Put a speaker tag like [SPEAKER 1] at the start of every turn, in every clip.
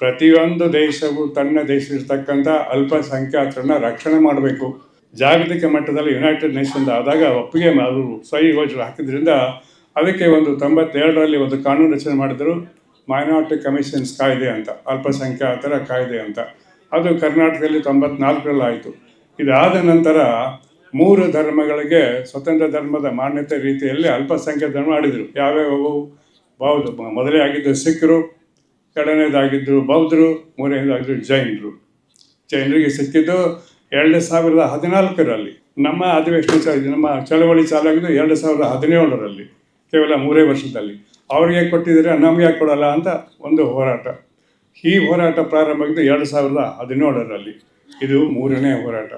[SPEAKER 1] ಪ್ರತಿಯೊಂದು ದೇಶವು ತನ್ನ ದೇಶದಲ್ಲಿರ್ತಕ್ಕಂಥ ಅಲ್ಪಸಂಖ್ಯಾತರನ್ನ ರಕ್ಷಣೆ ಮಾಡಬೇಕು. ಜಾಗತಿಕ ಮಟ್ಟದಲ್ಲಿ ಯುನೈಟೆಡ್ ನೇಷನ್ ಆದಾಗ ಒಪ್ಪಿಗೆ ಅವರು ಸಹಿ ಯೋಜನೆ ಹಾಕಿದ್ರಿಂದ ಅದಕ್ಕೆ ಒಂದು ತೊಂಬತ್ತೆರಡರಲ್ಲಿ ಒಂದು ಕಾನೂನು ರಚನೆ ಮಾಡಿದರು ಮೈನಾರಿಟಿ ಕಮಿಷನ್ಸ್ ಕಾಯ್ದೆ ಅಂತ, ಅಲ್ಪಸಂಖ್ಯಾತರ ಕಾಯ್ದೆ ಅಂತ. ಅದು ಕರ್ನಾಟಕದಲ್ಲಿ ತೊಂಬತ್ನಾಲ್ಕರಲ್ಲಿ ಆಯಿತು. ಇದಾದ ನಂತರ ಮೂರು ಧರ್ಮಗಳಿಗೆ ಸ್ವತಂತ್ರ ಧರ್ಮದ ಮಾನ್ಯತೆ ರೀತಿಯಲ್ಲಿ ಅಲ್ಪಸಂಖ್ಯಾತ ಧರ್ಮ ಆಡಿದರು ಯಾವ್ಯಾವು ಮೊದಲೇ ಆಗಿದ್ದು ಸಿಖ್ರು ಎರಡನೇದಾಗಿದ್ದರು ಬೌದ್ಧರು ಮೂರನೇದಾಗಿದ್ದರು ಜೈನರು. ಜೈನರಿಗೆ ಸಿಕ್ಕಿದ್ದು ಎರಡು ಸಾವಿರದ ಹದಿನಾಲ್ಕರಲ್ಲಿ. ನಮ್ಮ ಅಧಿವೇಶನ ನಮ್ಮ ಚಳವಳಿ ಚಾಲಾಗಿದ್ದು ಎರಡು ಸಾವಿರದ ಹದಿನೇಳರಲ್ಲಿ, ಕೇವಲ ಮೂರೇ ವರ್ಷದಲ್ಲಿ. ಅವ್ರಿಗೆ ಕೊಟ್ಟಿದ್ರೆ ನಮಗೆ ಕೊಡಲ್ಲ ಅಂತ ಒಂದು ಹೋರಾಟ. ಈ ಹೋರಾಟ ಪ್ರಾರಂಭ ಆಗಿದ್ದು ಎರಡು ಸಾವಿರದ ಹದಿನೇಳರಲ್ಲಿ. ಇದು ಮೂರನೇ ಹೋರಾಟ.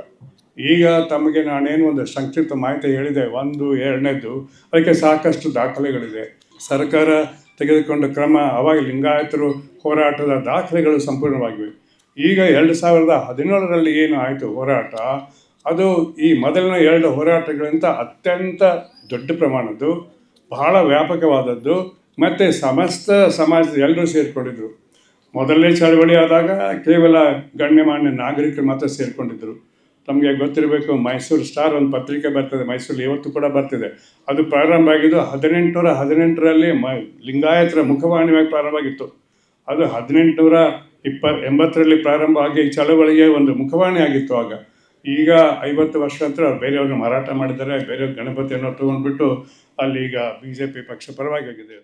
[SPEAKER 1] ಈಗ ತಮಗೆ ನಾನೇನು ಒಂದು ಸಂಕ್ಷಿಪ್ತ ಮಾಹಿತಿ ಹೇಳಿದೆ, ಒಂದು ಎರಡನೇದು ಅದಕ್ಕೆ ಸಾಕಷ್ಟು ದಾಖಲೆಗಳಿದೆ. ಸರ್ಕಾರ ತೆಗೆದುಕೊಂಡ ಕ್ರಮ, ಅವಾಗ ಲಿಂಗಾಯತರು ಹೋರಾಟದ ದಾಖಲೆಗಳು ಸಂಪೂರ್ಣವಾಗಿವೆ. ಈಗ ಎರಡು ಸಾವಿರದ ಹದಿನೇಳರಲ್ಲಿ ಏನು ಆಯಿತು ಹೋರಾಟ, ಅದು ಈ ಮೊದಲಿನ ಎರಡು ಹೋರಾಟಗಳಿಂದ ಅತ್ಯಂತ ದೊಡ್ಡ ಪ್ರಮಾಣದ್ದು, ಬಹಳ ವ್ಯಾಪಕವಾದದ್ದು, ಮತ್ತು ಸಮಸ್ತ ಸಮಾಜದ ಎಲ್ಲರೂ ಸೇರಿಕೊಂಡಿದ್ದರು ಮೊದಲನೇ ಚಳವಳಿ ಆದಾಗ ಕೇವಲ ಗಣ್ಯಮಾನ್ಯ ನಾಗರಿಕರು ಮಾತ್ರ ಸೇರಿಕೊಂಡಿದ್ದರು ತಮಗೆ ಗೊತ್ತಿರಬೇಕು? ಮೈಸೂರು ಸ್ಟಾರ್ ಒಂದು ಪತ್ರಿಕೆ ಬರ್ತದೆ ಮೈಸೂರಲ್ಲಿ ಇವತ್ತು ಕೂಡ ಬರ್ತಿದೆ. ಅದು ಪ್ರಾರಂಭ ಆಗಿದ್ದು ಹದಿನೆಂಟುನೂರ ಹದಿನೆಂಟರಲ್ಲಿ ಮ, ಲಿಂಗಾಯತರ ಮುಖವಾಣಿಯಾಗಿ ಪ್ರಾರಂಭ ಆಗಿತ್ತು ಅದು ಹದಿನೆಂಟುನೂರ ಇಪ್ಪ, ಎಂಬತ್ತರಲ್ಲಿ ಪ್ರಾರಂಭ ಆಗಿ ಚಳವಳಿಗೆ ಒಂದು ಮುಖವಾಣಿ ಆಗಿತ್ತು ಆಗ. ಈಗ ಐವತ್ತು ವರ್ಷ ಅವ್ರು ಬೇರೆಯವ್ರನ್ನ ಮಾರಾಟ ಮಾಡಿದ್ದಾರೆ, ಬೇರೆಯವ್ರ ಗಣಪತಿಯನ್ನು ತೊಗೊಂಡ್ಬಿಟ್ಟು ಅಲ್ಲಿ ಈಗ ಬಿ ಜೆ ಪಿ ಪಕ್ಷ ಪರವಾಗಿ ಆಗಿದೆ